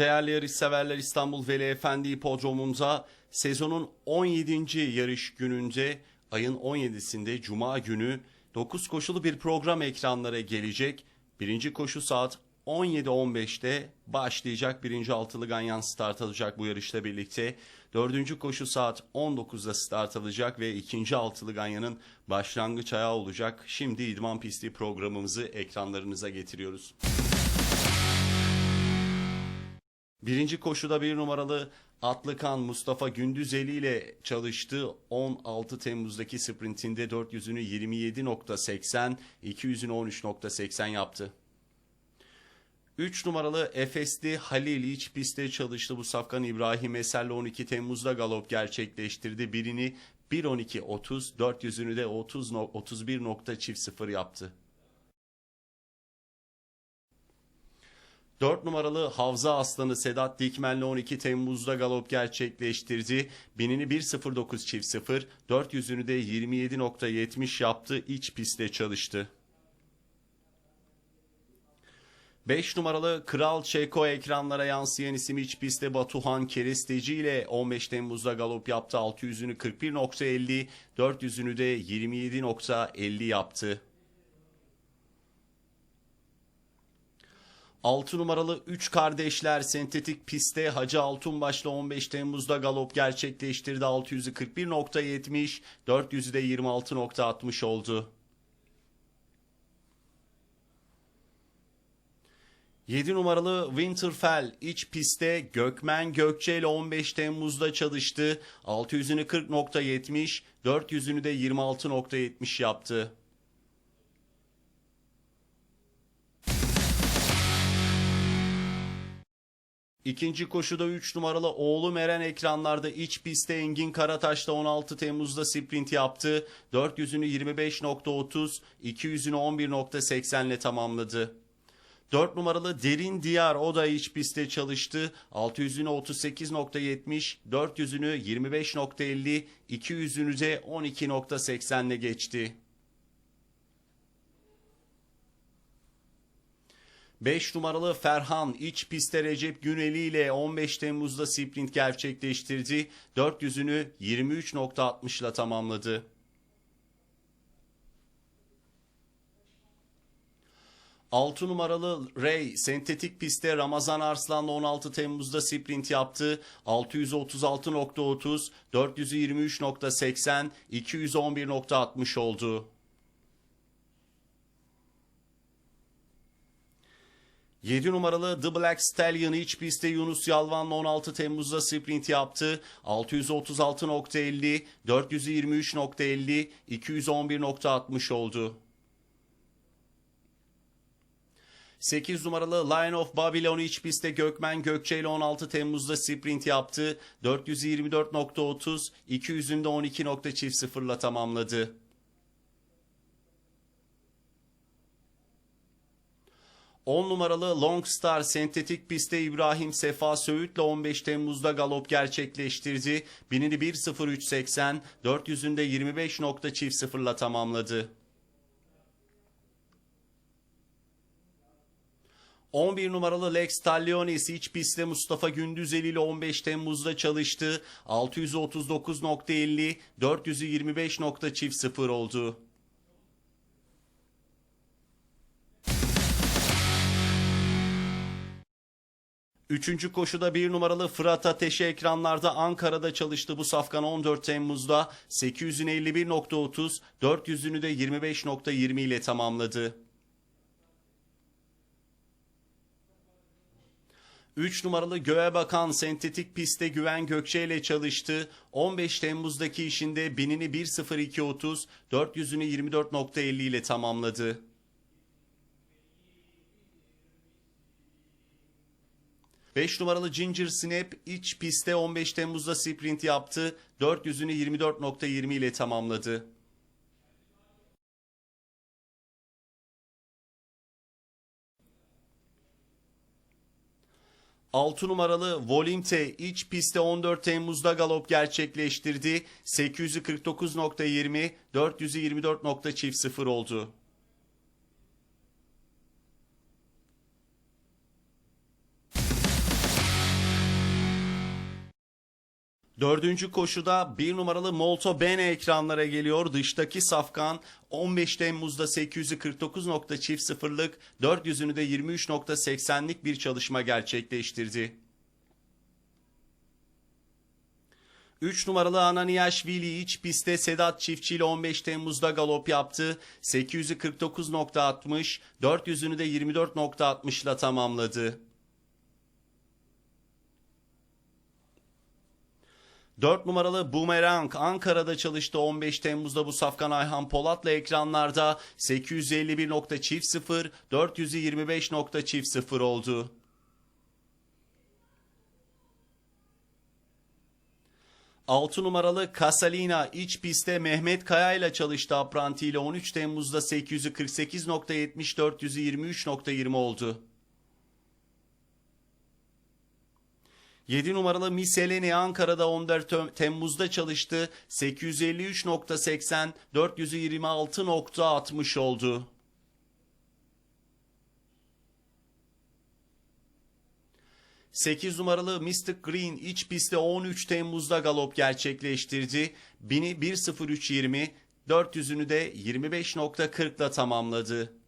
Değerli yarışseverler İstanbul Veli Efendi Hipodromu'nda sezonun 17. yarış gününde ayın 17'sinde Cuma günü 9 koşulu bir program ekranlara gelecek. Birinci koşu saat 17.15'te başlayacak. Birinci altılı ganyan start alacak bu yarışla birlikte. Dördüncü koşu saat 19'da start alacak ve ikinci altılı ganyanın başlangıç ayağı olacak. Şimdi idman pisti programımızı ekranlarınıza getiriyoruz. Birinci koşuda bir numaralı Atlıkan Mustafa Gündüzeli ile çalıştı. 16 Temmuz'daki sprintinde 400'ünü 27.80, 200'ünü 13.80 yaptı. 3 numaralı Efesli Halil iç pistte çalıştı. Bu safkan İbrahim Eser'le 12 Temmuz'da galop gerçekleştirdi. Birini 1.12.30, 400'ünü de 30 31.0 yaptı. 4 numaralı Havza Aslanı Sedat Dikmen'le 12 Temmuz'da galop gerçekleştirdi. Binini 1.09 çift 0, 400'ünü de 27.70 yaptı. İç pistte çalıştı. 5 numaralı Kral Çeko ekranlara yansıyan isim iç pistte Batuhan Keresteci ile 15 Temmuz'da galop yaptı. 600'ünü 41.50, 400'ünü de 27.50 yaptı. 6 numaralı 3 kardeşler sentetik pistte Hacı Altunbaş'la 15 Temmuz'da galop gerçekleştirdi. 600'ü 41.70, 400'ü de 26.60 oldu. 7 numaralı Winterfell iç pistte Gökmen Gökçe ile 15 Temmuz'da çalıştı. 600'ünü 40.70, 400'ünü de 26.70 yaptı. İkinci koşuda 3 numaralı oğlu Meren ekranlarda iç pistte Engin Karataş'ta 16 Temmuz'da sprint yaptı. 400'ünü 25.30, 200'ünü 11.80 ile tamamladı. 4 numaralı Derin Diyar o da iç pistte çalıştı. 600'ünü 38.70, 400'ünü 25.50, 200'ünü de 12.80 ile geçti. 5 numaralı Ferhan iç pistte Recep Güneli ile 15 Temmuz'da sprint gerçekleştirdi. 400'ünü 23.60 ile tamamladı. Altı numaralı Ray sentetik pistte Ramazan Arslan'la 16 Temmuz'da sprint yaptı. 636.30, 423.80, 211.60 oldu. 7 numaralı The Black Stallion iç pistte Yunus Yalvan'la 16 Temmuz'da sprint yaptı. 636.50, 423.50, 211.60 oldu. 8 numaralı Lion of Babylon iç pistte Gökmen Gökçe ile 16 Temmuz'da sprint yaptı. 424.30, 200'ünde 12.0 ile tamamladı. 10 numaralı Long Star sentetik pistte İbrahim Sefa Söğüt'le 15 Temmuz'da galop gerçekleştirdi. Binini 1.03.80, 400'ünde 25.0 ile tamamladı. 11 numaralı Lex Taglionis iç pistte Mustafa Gündüzeli ile 15 Temmuz'da çalıştı. 639.50, 400'ü 25.0 oldu. Üçüncü koşuda bir numaralı Fırat Ateşi ekranlarda Ankara'da çalıştı bu safkan 14 Temmuz'da 851.30, 400'ünü de 25.20 ile tamamladı. 3 numaralı Göğe Bakan sentetik pistte Güven Gökçe ile çalıştı. 15 Temmuz'daki işinde binini 1.02.30, 400'ünü 24.50 ile tamamladı. Beş numaralı Ginger Snap iç pistte 15 Temmuz'da sprint yaptı. 400'ünü 24.20 ile tamamladı. 6 numaralı Volinte iç pistte 14 Temmuz'da galop gerçekleştirdi. 849.20, 424.0 oldu. Dördüncü koşuda bir numaralı Molto Bene ekranlara geliyor. Dıştaki Safkan 15 Temmuz'da 849.0'lık 400'ünü de 23.80'lik bir çalışma gerçekleştirdi. 3 numaralı Ananiashvili iç pistte Sedat Çiftçi ile 15 Temmuz'da galop yaptı. 849.60, 400'ünü de 24.60 ile tamamladı. 4 numaralı Boomerang Ankara'da çalıştı 15 Temmuz'da bu Safkan Ayhan Polat'la ekranlarda 851.0 425.0 oldu. Altı numaralı Kasalina iç pistte Mehmet Kaya ile çalıştı apranti ile 13 Temmuz'da 848.70 423.20 oldu. 7 numaralı Miseleni Ankara'da 14 Temmuz'da çalıştı. 853.80 426.60 oldu. Sekiz numaralı Mystic Green iç pistte 13 Temmuz'da galop gerçekleştirdi. 1000'i 1.03.20, 400'ünü de 25.40'la tamamladı.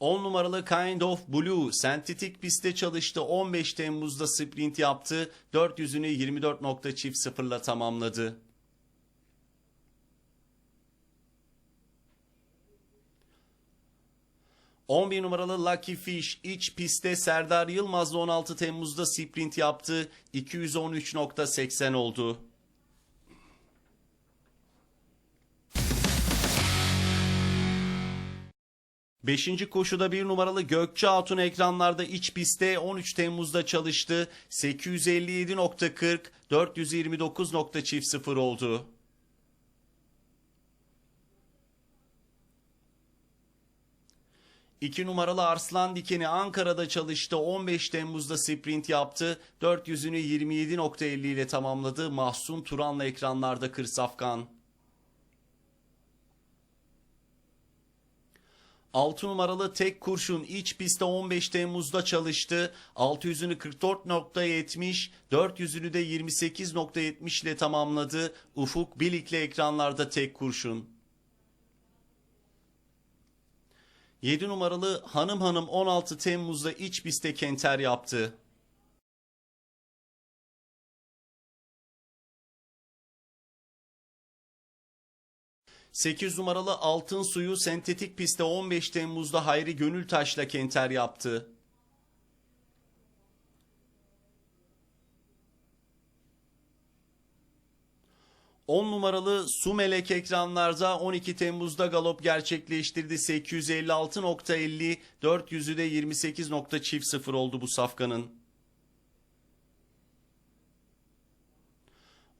10 numaralı Kind of Blue sentetik pistte çalıştı. 15 Temmuz'da sprint yaptı. 400'ünü 24.0'la tamamladı. ...11 numaralı Lucky Fish iç pistte Serdar Yılmaz'la 16 Temmuz'da sprint yaptı. 213.80 oldu. Beşinci koşuda bir numaralı Gökçe Hatun ekranlarda iç pistte 13 Temmuz'da çalıştı. 857.40, 429.0 oldu. İki numaralı Arslan Dikeni Ankara'da çalıştı. 15 Temmuz'da sprint yaptı. 400'ünü 27.50 ile tamamladı. Mahsun Turan'la ekranlarda Kırsafkan. 6 numaralı tek kurşun iç pistte 15 Temmuz'da çalıştı. 600'ünü 44.70, 400'ünü de 28.70 ile tamamladı. Ufuk Bilik'le ekranlarda tek kurşun. 7 numaralı Hanım Hanım 16 Temmuz'da iç pistte kenter yaptı. 8 numaralı Altın Suyu sentetik pistte 15 Temmuz'da Hayri Gönültaş'la kenter yaptı. On numaralı Su Melek ekranlarda 12 Temmuz'da galop gerçekleştirdi. 856.50, 400'ü de 28.0 oldu bu safkanın.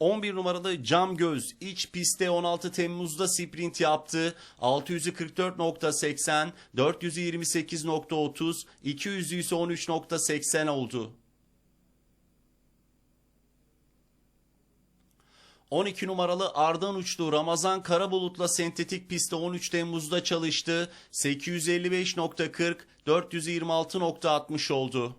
11 numaralı Cam Göz iç pistte 16 Temmuz'da sprint yaptı. 644.80, 428.30, 200 ise 13.80 oldu. 12 numaralı Ardan uçtu. Ramazan Karabulut'la sentetik pistte 13 Temmuz'da çalıştı. 855.40, 426.60 oldu.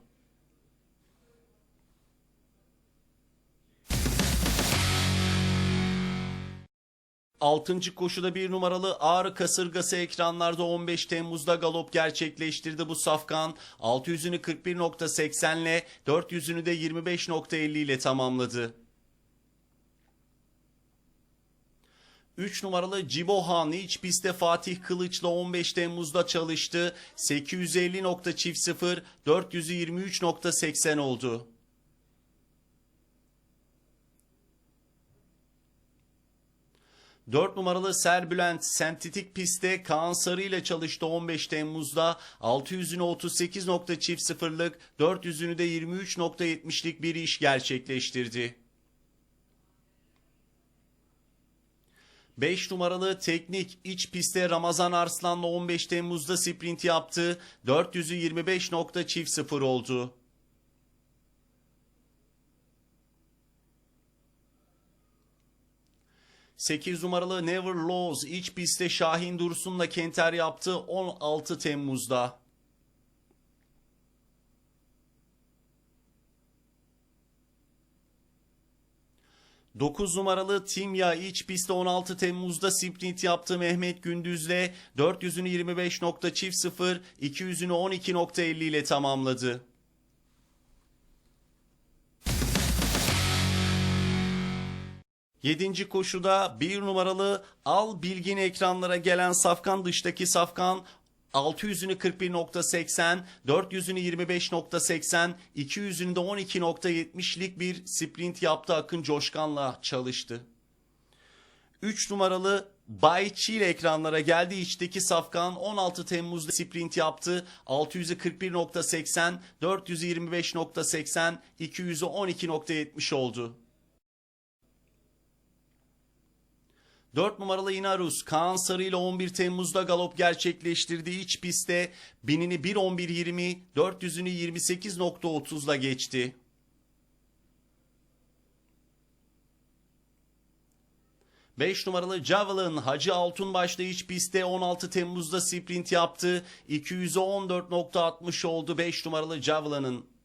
6. koşuda bir numaralı Ağrı Kasırgası ekranlarda 15 Temmuz'da galop gerçekleştirdi bu safkan. 600'ünü 41.80 ile 400'ünü de 25.50 ile tamamladı. 3 numaralı Cibohan iç pistte Fatih Kılıç'la 15 Temmuz'da çalıştı. 850.0 423.80 oldu. 4 numaralı Serbülent sentetik pistte Kaan Sarı ile çalıştı 15 Temmuz'da. 600'ünü 38.0'lık 400'ünü de 23.70'lik bir iş gerçekleştirdi. 5 numaralı teknik iç pistte Ramazan Arslan'la 15 Temmuz'da sprint yaptı. 400'ü 25.0 oldu. 8 numaralı Never Lose iç pistte Şahin Dursun'la Kenter yaptı 16 Temmuz'da. Dokuz numaralı Timya iç pistte 16 Temmuz'da sprint yaptı Mehmet Gündüz'le 400'ünü 25.00, 200'ünü 12.50 ile tamamladı. Yedinci koşuda bir numaralı Al Bilgin ekranlara gelen Safkan dıştaki Safkan 600'ünü 41.80, 400'ünü 25.80, 200'ünü de 12.70'lik bir sprint yaptı Akın Coşkan'la çalıştı. 3 numaralı Bay Çil ekranlara geldi. İçteki Safkan 16 Temmuz'da sprint yaptı. 600'ü 41.80, 400'ü 25.80, 200'ü 12.70 oldu. 4 numaralı Inarus Kaan Sarı ile 11 Temmuz'da galop gerçekleştirdiği iç pistte binini 1.11.20, 400'ünü 28.30'la geçti. Beş numaralı Javelin Hacı Altunbaş'ta iç pistte 16 Temmuz'da sprint yaptı. 200'e 14.60 oldu 5 numaralı Javelin'ın.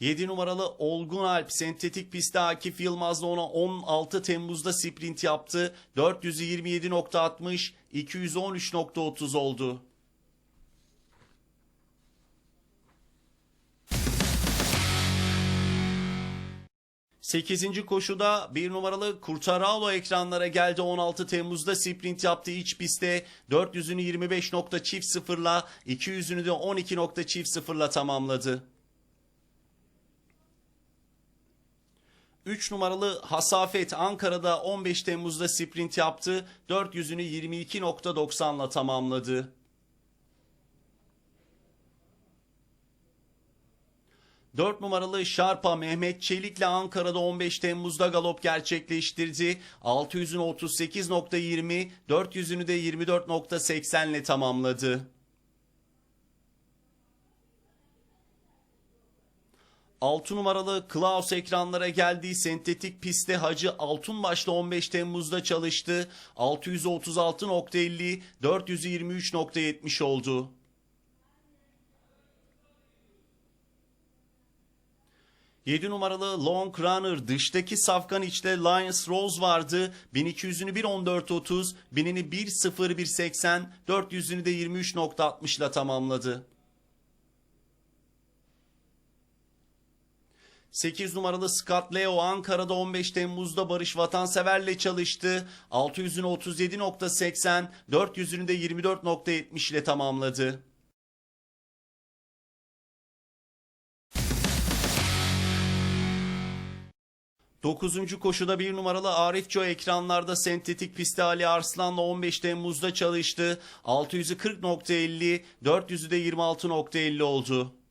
7 numaralı Olgun Alp sentetik pistte Akif Yılmaz'la ona 16 Temmuz'da sprint yaptı. 427.60, 213.30 oldu. Sekizinci koşuda bir numaralı Kurtaralo ekranlara geldi 16 Temmuz'da sprint yaptı iç pistte 400'ünü 25 nokta çift sıfırla 200'ünü de 12 nokta çift sıfırla tamamladı. 3 numaralı Hasafet Ankara'da 15 Temmuz'da sprint yaptı. 400'ünü 22.90'la tamamladı. Dört numaralı Şarpa Mehmet Çelik'le Ankara'da 15 Temmuz'da galop gerçekleştirdi. 600'ünü 38.20, 400'ünü de 24.80 ile tamamladı. 6 numaralı Klaus ekranlara geldiği sentetik pistte Hacı Altunbaş'la 15 Temmuz'da çalıştı. 636.50, 423.70 oldu. Yedi numaralı Long Runner dıştaki safkan içte Lions Rose vardı. 1200'ünü 1.14.30, 1000'ini 1.01.80, 400'ünü de 23.60 ile tamamladı. 8 numaralı Scott Leo Ankara'da 15 Temmuz'da Barış Vatansever'le çalıştı. 600'ünü 37.80, 400'ünü de 24.70 ile tamamladı. Dokuzuncu koşuda bir numaralı Arif Joe ekranlarda sentetik pistte Ali Arslan'la 15 Temmuz'da çalıştı. 600'ü 40.50, 400'ü de 26.50 oldu.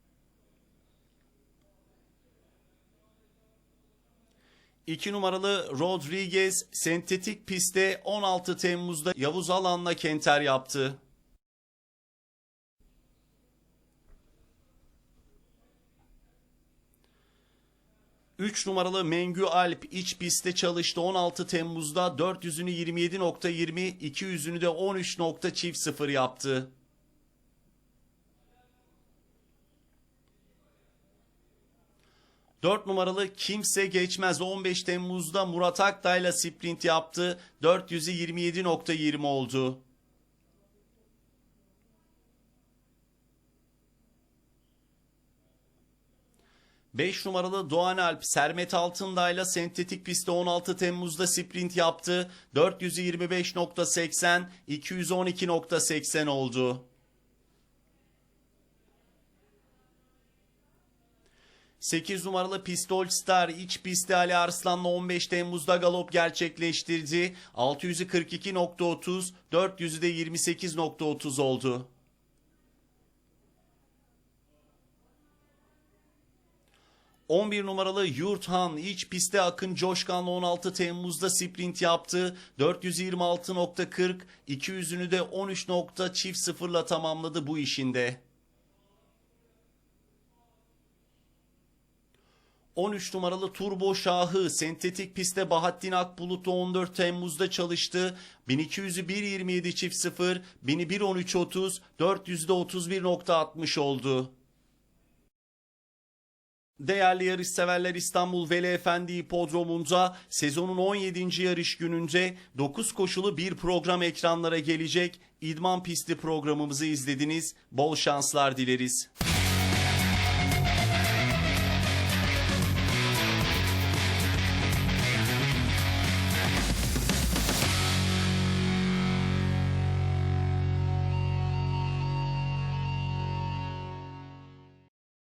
2 numaralı Rodriguez sentetik pistte 16 Temmuz'da Yavuz Alan'la kenter yaptı. Üç numaralı Mengü Alp iç pistte çalıştı 16 Temmuz'da 400'ünü 27.20, 200'ünü de 13. çift sıfır yaptı. 4 numaralı kimse geçmez 15 Temmuz'da Murat Aktay'la sprint yaptı. 400'ü 27.20 oldu. Beş numaralı Doğan Alp Sermet Altındağ'la sentetik pistte 16 Temmuz'da sprint yaptı. 425.80, 212.80 oldu. 8 numaralı Pistol Star iç pistte Ali Arslan'la 15 Temmuz'da galop gerçekleştirdi. 600'ü 42.30, 400'ü de 28.30 oldu. ...11 numaralı Yurthan iç pistte Akın Coşkan'la 16 Temmuz'da sprint yaptı. 426.40, 200'ünü de 13. çift sıfırla tamamladı bu işinde. 13 numaralı Turbo Şahı sentetik pistte Bahattin Akbulut 14 Temmuz'da çalıştı. 1200'ü 1.27 çift 0, 1000'i 1.13.30, 400'de 31.60 oldu. Değerli yarışseverler İstanbul Veli Efendi Hipodromu'nda sezonun 17. yarış gününde 9 koşulu bir program ekranlara gelecek. İdman pisti programımızı izlediniz. Bol şanslar dileriz.